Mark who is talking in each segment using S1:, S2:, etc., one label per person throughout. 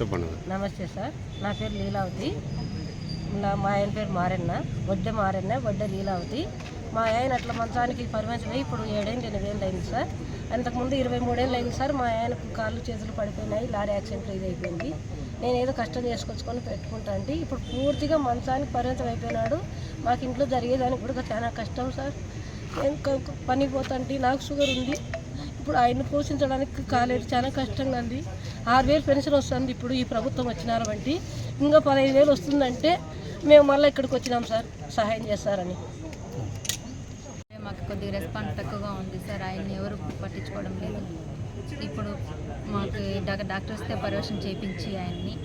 S1: చెప్పండి.
S2: నమస్తే సార్. నా పేరు లీలావతి. నా మా ఆయన పేరు మారెన్న. వడ్డె మారెన్న వడ్డె లీలావతి. మా ఆయన అట్లా మంచానికి పరిమితమై ఇప్పుడు ఏడేళ్ళు ఎనిమిదేళ్ళు అయింది సార్. అంతకుముందు ఇరవై మూడేళ్ళు అయింది సార్. మా ఆయనకు కాళ్ళు చేతులు పడిపోయినాయి. లారీ యాక్సిడెంట్లో ఇది అయిపోయింది. నేను ఏదో కష్టం చేసుకొచ్చుకొని పెట్టుకుంటా అంటే ఇప్పుడు పూర్తిగా మంచానికి పరిమితం అయిపోయినాడు. మాకు ఇంట్లో జరిగేదానికి కూడా చాలా కష్టం సార్. నేను క- నాకు షుగర్ ఉంది. ఇప్పుడు ఆయన్ని పోషించడానికి కాలేదు. చాలా కష్టంగా ఉంది. ఆరు వేలు పెన్షన్ వస్తుంది. ఇప్పుడు ఈ ప్రభుత్వం వచ్చినారు బట్టి ఇంకా పదహైదు వేలు వస్తుందంటే మేము మళ్ళీ ఇక్కడికి వచ్చినాం సార్. సహాయం చేస్తారని.
S3: మాకు కొద్దిగా రెస్పాన్స్ తక్కువగా ఉంది సార్. ఆయన్ని ఎవరు పట్టించుకోవడం లేదు. ఇప్పుడు మాకు డాక్టర్ డాక్టర్స్తో పర్యవేక్షణ చేయించి ఆయన్ని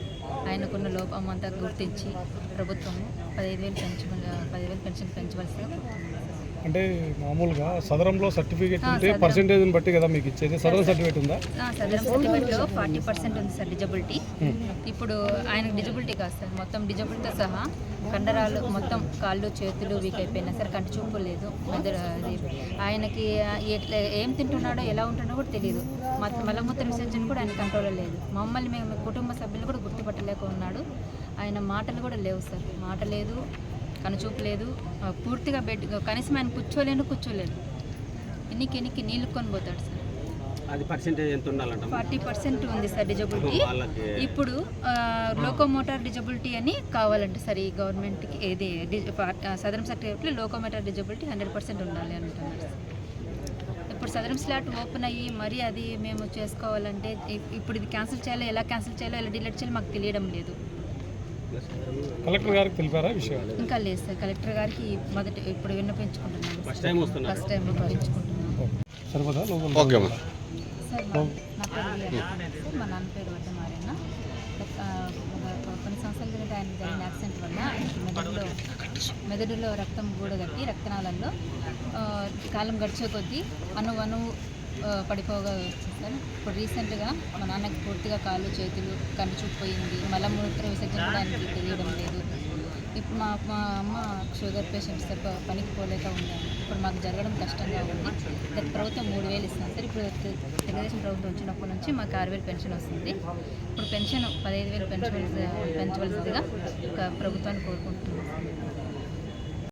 S3: ఆయనకున్న లోపం అంతా గుర్తించి ప్రభుత్వము పదిహేను వేలు పెంచ పదివేలు పెన్షన్ పెంచవలసిగా
S4: అంటే మామూలుగా సదరంలో సర్టిఫికేట్ ఉంటే పర్సంటేజ్ని బట్టి కదా మీకు ఇచ్చేది. సదరం సర్టిఫికేట్ ఉందా?
S3: సదరం సర్టిఫికేట్లో ఫార్టీ పర్సెంట్ ఉంది సార్ డిజబిలిటీ ఇప్పుడు ఆయనకు డిజబిలిటీ కాదు సార్. మొత్తం డిజబిలిటీతో సహా కండరాలు మొత్తం కాళ్ళు చేతులు వీక్ అయిపోయినా సార్ కంటి చూపు లేదు. ఆయనకి ఎట్లా ఏం తింటున్నాడో ఎలా ఉంటున్నాడో కూడా తెలియదు. మత మలమూత్ర విసర్జన కూడా ఆయన కంట్రోల్లో లేదు. మమ్మల్ని మేము కుటుంబ సభ్యులు కూడా గుర్తుపట్టలేక ఉన్నాడు. ఆయన మాటలు కూడా లేవు సార్. మాట లేదు కనుచూపు లేదు. పూర్తిగా బెడ్ కనీసం ఆయన కూర్చోలేను కూర్చోలేదు ఎన్నికి ఎన్నికి నీళ్ళు కొని పోతాడు సార్.
S1: అది పర్సెంటేజ్ ఎంత ఉండాలంట
S3: ఫార్టీ పర్సెంట్ ఉంది సార్ డిజబిలిటీ. ఇప్పుడు లోకోమోటార్ డిజబిలిటీ అని కావాలంటే సార్ ఈ గవర్నమెంట్కి. ఏది సదరం సర్టిఫికేట్లో లోకోమోటార్ డిజబిలిటీ హండ్రెడ్ పర్సెంట్ ఉండాలి అంటున్నారు సార్. ఇప్పుడు సదరం స్లాట్ ఓపెన్ అయ్యి మరీ అది మేము చేసుకోవాలంటే ఇప్- ఇప్పుడు ఇది క్యాన్సిల్ చేయాలో ఎలా క్యాన్సిల్ చేయాలో ఎలా డిలీట్ చేయాలో మాకు తెలియడం లేదు.
S4: కలెక్టర్ గారికి తెలిపారా ఈ విషయాలు
S3: ఇంకా లేదు సార్. కలెక్టర్ గారికి మొదటి ఇప్పుడు విన్నపించుకుంటున్నాను
S1: ఫస్ట్ టైం వస్తున్నారు.
S3: ఫస్ట్ టైం విన్నపించుకుంటున్నాను
S4: సరిపోదా? లోపల
S1: ఓకే అమ్మా.
S3: సార్ నా పేరు మా నాన్న పేరు వడ్డ మారేనా కొన్ని సంవత్సరాల క్రితం ఆయన జరిగిన యాక్సిడెంట్ వల్ల మెదడులో మెదడులో రక్తం గూడగట్టి రక్తనాళాల్లో ఆ, కాలం గడిచే కొద్దీ అను అను పడిపోగా వచ్చింది సార్ ఇప్పుడు రీసెంట్గా మా నాన్నకి పూర్తిగా కాళ్ళు చేతులు కంటి చూపిపోయింది మళ్ళీ ముత్ర విసర్జన తెలియడం లేదు. ఇప్పుడు మా మా అమ్మ షుగర్ పేషెంట్స్ తప్ప పనికి పోలేక ఉన్నాను ఇప్పుడు మాకు జరగడం కష్టంగా ఉంది. గత ప్రభుత్వం మూడు వేలు ఇస్తాం సార్. ఇప్పుడు తెలుగుదేశం ప్రభుత్వం వచ్చినప్పటి నుంచి మాకు ఆరు వేలు పెన్షన్ వస్తుంది. ఇప్పుడు పెన్షన్ పదహైదు వేలు పెంచవలసి పెంచవలసిందిగా ఒక ప్రభుత్వాన్ని కోరుకుంటున్నాను